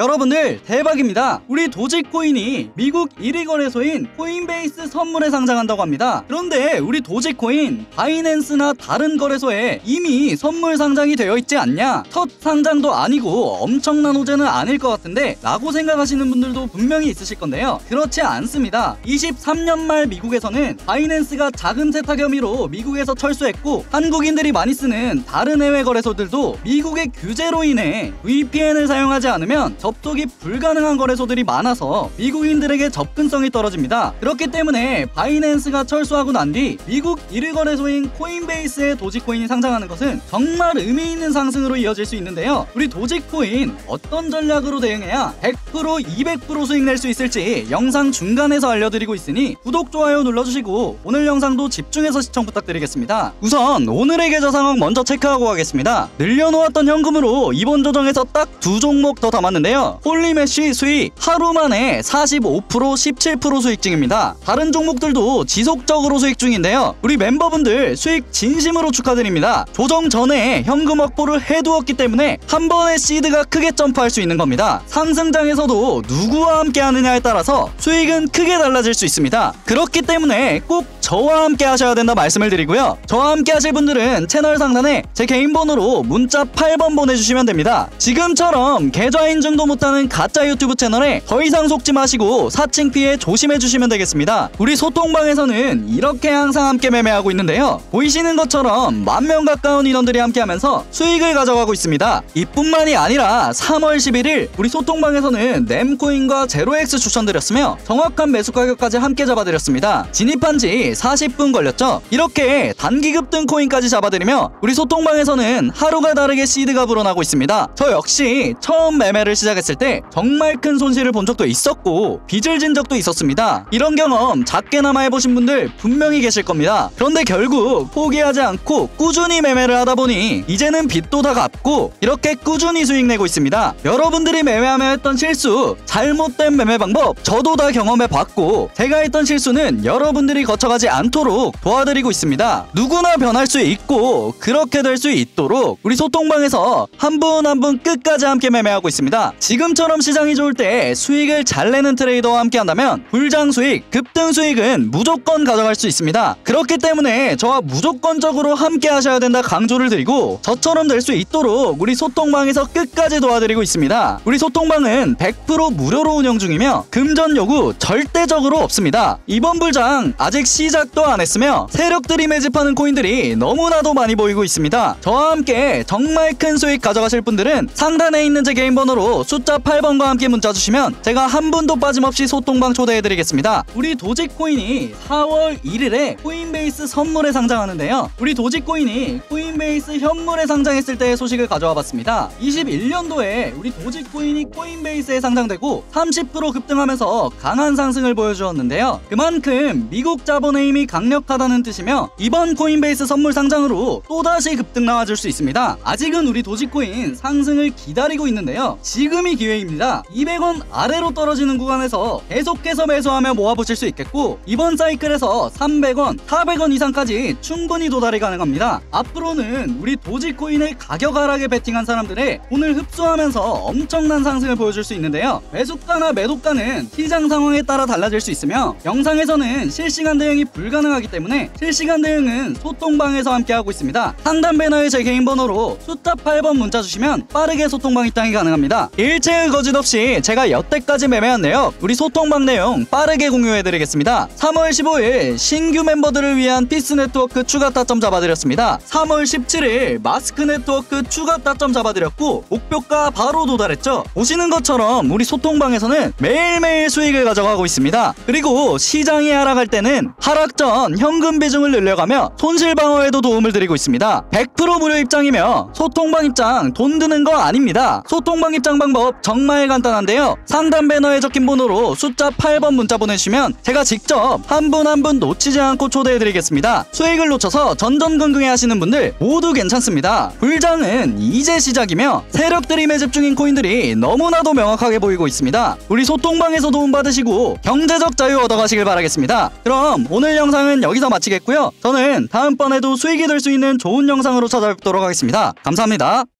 여러분들 대박입니다. 우리 도지코인이 미국 1위 거래소인 코인베이스 선물에 상장한다고 합니다. 그런데 우리 도지코인 바이낸스나 다른 거래소에 이미 선물 상장이 되어 있지 않냐? 첫 상장도 아니고 엄청난 호재는 아닐 것 같은데 라고 생각하시는 분들도 분명히 있으실 건데요. 그렇지 않습니다. 23년 말 미국에서는 바이낸스가 자금 세탁 혐의로 미국에서 철수했고 한국인들이 많이 쓰는 다른 해외 거래소들도 미국의 규제로 인해 VPN을 사용하지 않으면 접속이 불가능한 거래소들이 많아서 미국인들에게 접근성이 떨어집니다. 그렇기 때문에 바이낸스가 철수하고 난 뒤 미국 1위 거래소인 코인베이스의 도지코인이 상장하는 것은 정말 의미 있는 상승으로 이어질 수 있는데요. 우리 도지코인 어떤 전략으로 대응해야 100% 200% 수익 낼 수 있을지 영상 중간에서 알려드리고 있으니 구독 좋아요 눌러주시고 오늘 영상도 집중해서 시청 부탁드리겠습니다. 우선 오늘의 계좌 상황 먼저 체크하고 가겠습니다. 늘려놓았던 현금으로 이번 조정에서 딱 두 종목 더 담았는데요. 홀리메쉬 수익 하루 만에 45% 17% 수익 중입니다. 다른 종목들도 지속적으로 수익 중인데요. 우리 멤버분들 수익 진심으로 축하드립니다. 조정 전에 현금 확보를 해두었기 때문에 한 번의 시드가 크게 점프할 수 있는 겁니다. 상승장에서도 누구와 함께 하느냐에 따라서 수익은 크게 달라질 수 있습니다. 그렇기 때문에 꼭 저와 함께 하셔야 된다 말씀을 드리고요. 저와 함께 하실 분들은 채널 상단에 제 개인 번호로 문자 8번 보내주시면 됩니다. 지금처럼 계좌 인증도 못하는 가짜 유튜브 채널에 더 이상 속지 마시고 사칭 피해 조심해 주시면 되겠습니다. 우리 소통방에서는 이렇게 항상 함께 매매하고 있는데요. 보이시는 것처럼 만 명 가까운 인원들이 함께하면서 수익을 가져가고 있습니다. 이뿐만이 아니라 3월 11일 우리 소통방에서는 램코인과 제로엑스 추천드렸으며 정확한 매수 가격까지 함께 잡아드렸습니다. 진입한 지 40분 걸렸죠. 이렇게 단기 급등 코인까지 잡아드리며 우리 소통방에서는 하루가 다르게 시드가 불어나고 있습니다. 저 역시 처음 매매를 시작 했을 때 정말 큰 손실을 본 적도 있었고 빚을 진 적도 있었습니다. 이런 경험 작게나마 해보신 분들 분명히 계실 겁니다. 그런데 결국 포기하지 않고 꾸준히 매매를 하다 보니 이제는 빚도 다 갚고 이렇게 꾸준히 수익 내고 있습니다. 여러분들이 매매하며 했던 실수, 잘못된 매매 방법 저도 다 경험해 봤고 제가 했던 실수는 여러분들이 거쳐가지 않도록 도와드리고 있습니다. 누구나 변할 수 있고 그렇게 될 수 있도록 우리 소통방에서 한 분 한분 끝까지 함께 매매하고 있습니다. 지금처럼 시장이 좋을 때 수익을 잘 내는 트레이더와 함께 한다면 불장 수익, 급등 수익은 무조건 가져갈 수 있습니다. 그렇기 때문에 저와 무조건적으로 함께 하셔야 된다 강조를 드리고 저처럼 될 수 있도록 우리 소통방에서 끝까지 도와드리고 있습니다. 우리 소통방은 100% 무료로 운영 중이며 금전 요구 절대적으로 없습니다. 이번 불장 아직 시작도 안 했으며 세력들이 매집하는 코인들이 너무나도 많이 보이고 있습니다. 저와 함께 정말 큰 수익 가져가실 분들은 상단에 있는 제 개인 번호로 숫자 8번과 함께 문자 주시면 제가 한 분도 빠짐없이 소통방 초대해드리겠습니다. 우리 도지코인이 4월 1일에 코인베이스 선물에 상장하는데요. 우리 도지코인이 코인베이스 현물에 상장했을 때의 소식을 가져와 봤습니다. 21년도에 우리 도지코인이 코인베이스에 상장되고 30% 급등하면서 강한 상승을 보여주었는데요. 그만큼 미국 자본의 힘이 강력하다는 뜻이며 이번 코인베이스 선물 상장으로 또다시 급등 나와줄 수 있습니다. 아직은 우리 도지코인 상승을 기다리고 있는데요. 지금 이 기회입니다. 200원 아래로 떨어지는 구간에서 계속해서 매수하며 모아보실 수 있겠고 이번 사이클에서 300원, 400원 이상까지 충분히 도달이 가능합니다. 앞으로는 우리 도지코인을 가격 하락에 베팅한 사람들의 돈을 흡수하면서 엄청난 상승을 보여줄 수 있는데요. 매수가나 매도가는 시장 상황에 따라 달라질 수 있으며 영상에서는 실시간 대응이 불가능하기 때문에 실시간 대응은 소통방에서 함께하고 있습니다. 상단 배너에 제 개인 번호로 숫자 8번 문자 주시면 빠르게 소통방 입장이 가능합니다. 일체의 거짓 없이 제가 여태까지 매매한 내역 우리 소통방 내용 빠르게 공유해드리겠습니다. 3월 15일 신규 멤버들을 위한 피스 네트워크 추가 타점 잡아드렸습니다. 3월 17일 마스크 네트워크 추가 타점 잡아드렸고 목표가 바로 도달했죠. 보시는 것처럼 우리 소통방에서는 매일매일 수익을 가져가고 있습니다. 그리고 시장이 하락할 때는 하락 전 현금 비중을 늘려가며 손실 방어에도 도움을 드리고 있습니다. 100% 무료 입장이며 소통방 입장 돈 드는 거 아닙니다. 소통방 입장 방법 정말 간단한데요. 상단 배너에 적힌 번호로 숫자 8번 문자 보내주시면 제가 직접 한분 한 분 놓치지 않고 초대해드리겠습니다. 수익을 놓쳐서 전전긍긍해 하시는 분들 모두 괜찮습니다. 불장은 이제 시작이며 세력들이 매집 중인 코인들이 너무나도 명확하게 보이고 있습니다. 우리 소통방에서 도움받으시고 경제적 자유 얻어가시길 바라겠습니다. 그럼 오늘 영상은 여기서 마치겠고요. 저는 다음번에도 수익이 될 수 있는 좋은 영상으로 찾아뵙도록 하겠습니다. 감사합니다.